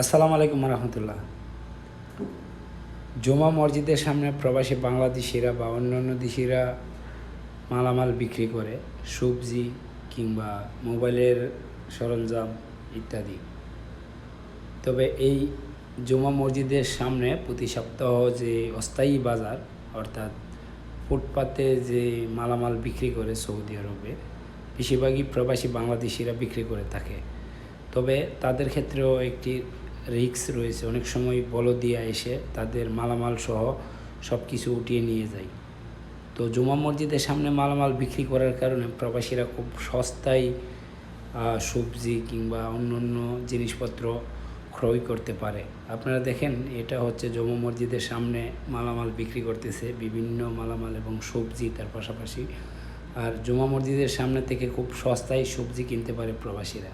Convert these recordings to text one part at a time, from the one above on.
আসসালামু আলাইকুম রহমতুল্লাহ জমা মসজিদের সামনে প্রবাসী বাংলাদেশিরা বা অন্যান্য দেশিরা মালামাল বিক্রি করে, সবজি কিংবা মোবাইলের সরঞ্জাম ইত্যাদি। তবে এই জমা মসজিদের সামনে প্রতি সপ্তাহ যে অস্থায়ী বাজার, অর্থাৎ ফুটপাতে যে মালামাল বিক্রি করে সৌদি আরবে, বেশিরভাগই প্রবাসী বাংলাদেশিরা বিক্রি করে থাকে। তবে তাদের ক্ষেত্রেও একটি রিস্ক রয়েছে। অনেক সময় বলদিয়া এসে তাদের মালামাল সহ সব কিছু উঠিয়ে নিয়ে যায়। তো জুমা মসজিদের সামনে মালামাল বিক্রি করার কারণে প্রবাসীরা খুব সস্তায় সবজি কিংবা অন্য অন্য জিনিসপত্র ক্রয় করতে পারে। আপনারা দেখেন, এটা হচ্ছে জমা মসজিদের সামনে মালামাল বিক্রি করতেছে, বিভিন্ন মালামাল এবং সবজি তার পাশাপাশি। আর জমা মসজিদের সামনে থেকে খুব সস্তায় সবজি কিনতে পারে প্রবাসীরা।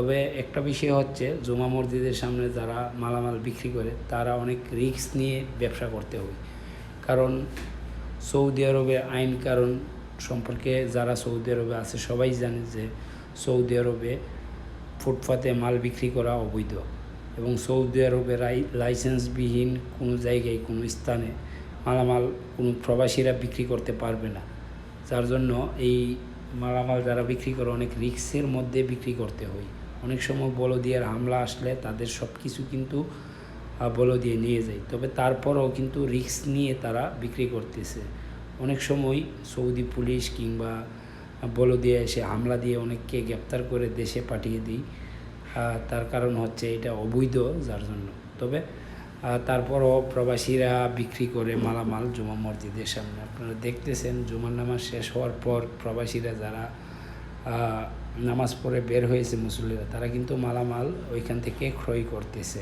তবে একটা বিষয় হচ্ছে, জমা মসজিদের সামনে যারা মালামাল বিক্রি করে, তারা অনেক রিস্ক নিয়ে ব্যবসা করতে হয় কারণ সৌদি আরবে আইন কারণ সম্পর্কে যারা সৌদি আরবে আছে, সবাই জানে যে সৌদি আরবে ফুটপাতে মাল বিক্রি করা অবৈধ এবং সৌদি আরবে লাইসেন্সবিহীন কোনো জায়গায়, কোনো স্থানে মালামাল কোনো প্রবাসীরা বিক্রি করতে পারবে না। যার জন্য এই মালামাল যারা বিক্রি করে, অনেক রিক্সের মধ্যে বিক্রি করতে হয়। অনেক সময় বলদিয়ার হামলা আসলে তাদের সব কিছু কিন্তু বলদিয়ে নিয়ে যায়। তবে তারপরও কিন্তু রিক্স নিয়ে তারা বিক্রি করতেছে। অনেক সময় সৌদি পুলিশ কিংবা বলদিয়া এসে হামলা দিয়ে অনেককে গ্রেপ্তার করে দেশে পাঠিয়ে দিই। তার কারণ হচ্ছে এটা অবৈধ, যার জন্য। তবে তারপরও প্রবাসীরা বিক্রি করে মালামাল জুমা মসজিদের সামনে। আপনারা দেখতেছেন জুমার নামাজ শেষ হওয়ার পর প্রবাসীরা যারা নামাজ পড়ে বের হয়েছে মুসল্লিরা তারা কিন্তু মালামাল ওইখান থেকে ক্রয় করতেছে।